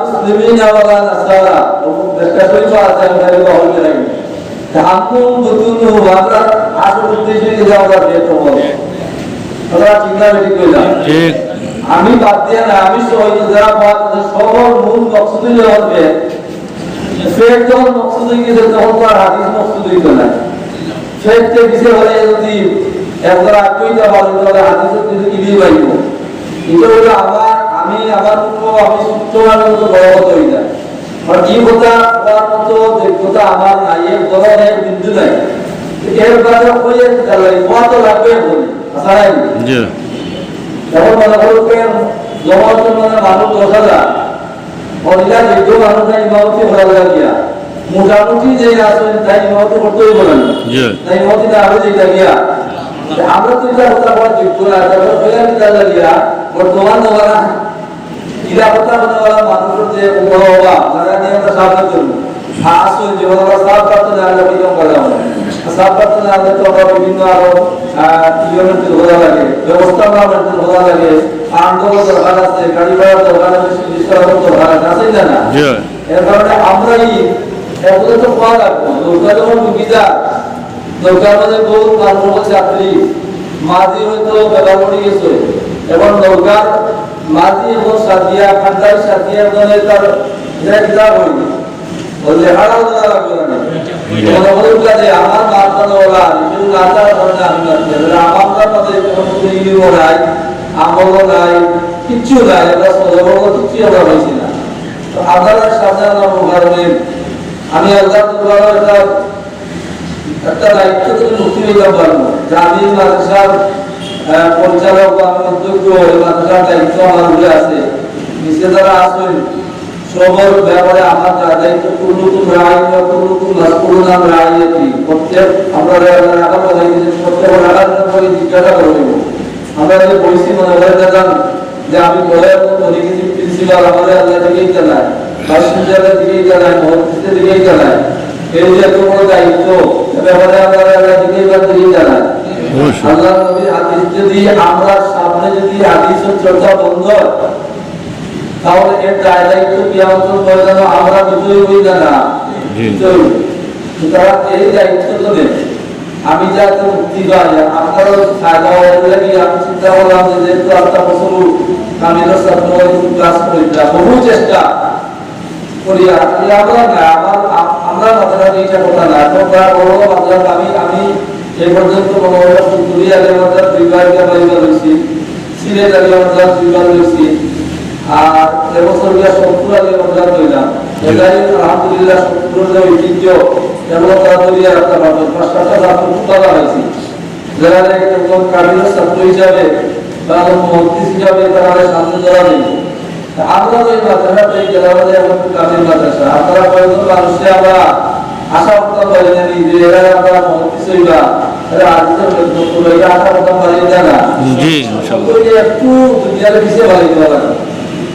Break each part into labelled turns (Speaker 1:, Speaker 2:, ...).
Speaker 1: মুসলিমিনা ওয়ালা নাসারা চেষ্টা করি তো আছে আমি গাড়ি বহল করে হামনুহুম বুতুনুহুম আমরা আসল উদ্দেশ্য যাওয়া চিন্তা বেশি
Speaker 2: ঠিক
Speaker 1: আমি বাদ দিয়ে না আমি সবাই যারা বাদ সবর মূল মকসুদ হবে ফের যখন মকসুদ হয়ে গেছে তখন তো আর হাদিস মকসুদ হইতো না হলে যদি একবার আটকইতে পারে তাহলে হাদিস কিন্তু কিনে পাইব এটা হলো আমার আমি আমার মতো আমি সূত্র মানে মতো বড় কথা হই যায় আর কি কথা বলার মতো যোগ্যতা আমার নাই এর ধরনের বিন্দু নাই। এর বাজার হয়ে গেল তো লাগবে বলি আশা নাই।
Speaker 2: জি।
Speaker 1: যখন করবেন জমার জন্য মানুষ দশ হাজার। অনেকা যোগ্য মানুষ নাই ইমামতি লাগিয়া। মোটামুটি যে আছেন তাই ইমামতি করতেই বলেন তাই ইমামতি না হলে যেটা গিয়া আমরা তো এটা কথা বলার যোগ্য না। তারপর ফেলে দিতে লাগিয়া বর্তমান জমানা ইলা বলা মানুষের যে উপর হওয়া নিয়ে আমরা সাহায্য করব। আসল যে আমরা সাহায্য করতে না হলে বিজম করা হবে? সাহায্য করতে না হলে তো আমরা বিভিন্ন আরও ইয়নের হওয়া লাগে ব্যবস্থা আমাদের হওয়া লাগে। আন্দোলন দরকার আছে গাড়ি ভাড়া দরকার আছে সুযোগ দরকার আছে আছে না? না এর কারণে আমরাই এগুলো তো পাওয়া লাগবো নৌকা যখন ঢুকি যা? নৌকার বহু মানুষ যাত্রী মাঝি হয়তো বেলা পড়ে গেছে এবং নৌকার মাঝি এবং মানে তার আমার ধরনের আমি আমার কোনো নাই নাই, কিচ্ছু নাই, আমরা সদবর্গ কিচ্ছু আমরা হয়েছি না। আমি আল্লাহ একটা একটা দায়িত্ব থেকে মুক্তি পেতে পারব যে আমি মাদ্রাসার পরিচালক বা আমি অধ্যক্ষ মাদ্রাসার দায়িত্ব আমার উপরে আছে। নিচে যারা আছেন, সবার ব্যাপারে আমার যা দায়িত্ব কুল্লুকুম রায় বা মাসকুলুন নাম রায়তি প্রত্যেক আমরা রাখা দিয়েছি প্রত্যেক রাখার পরে জিজ্ঞাসা করব আমরা যে বলছি, মনে হয় দাদা যে আমি বলে বলি প্রিন্সিপাল আমাদের আল্লাহ দিকেই চালায় ভাইস প্রিন্সিপালের দিকেই চালায় মহাপ্রিন্সিপালের দিকেই চালায়। এই যে এত দায়িত্ব ব্যাপারে আমরা আল্লাহ বা দিকেই চালায় আল্লাহ নবীর হাদিস যদি আমরা সামনে যদি হাদিস চর্চা বন্ধ তাহলে এর দায় দায়িত্ব কিয়ামত পর্যন্ত আমরা বিজয়ী হই না না
Speaker 2: জি।
Speaker 1: বিজয়ী। সুতরাং এই দায়িত্ব তো নেই আমি যাতে মুক্তি পাই আপনারও ফায়দা হয় কি আমি চিন্তা করলাম যে যেহেতু আটটা বছর আমি ক্লাস করিলাম বহু চেষ্টা করি আসলে আমরা না আমার আমরা মাথাটা এইটা কথা না প্রায় বড় মাত্রা আমি আমি এই পর্যন্ত মনোরম পুতুলি আগে মাত্রা দুইবার পাইবার হয়েছি সিলেট আগে আলহামদুলিল্লাহ আমরা তো মাদ্রাসা এই জেলাবাদে এখন কামের মাদ্রাসা আপনারা কয়েকজন মানুষে আমরা? আশা করতাম পারি না যে এরা আমরা মহতি সইবা। ওই একটু দুনিয়ার পিছিয়ে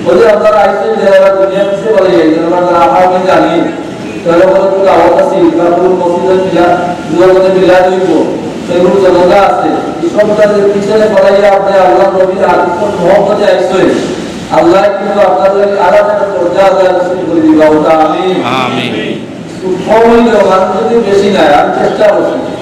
Speaker 1: ওই যে আপনারা আইসেন যারা দুনিয়ার পিছিয়ে গেছেন আমরা আমরা জানি তাহলে বলে একটু আওয়াজ আছে? বা মসজিদের মিলা দুয়ার মিলা দিব সেগুলো জনতা আছে। এই সব পিছনে পড়াইয়া আপনি আল্লাহ নবীর আদিত্য মহব্বতে আইসেন। আল্লাহ কিন্তু আপনাদের আলাদা দরজা আল্লাহ রসুল করে দিবা। ওটা আমি
Speaker 2: আমিন
Speaker 1: সময় বেশি নাই আমি চেষ্টা করছি।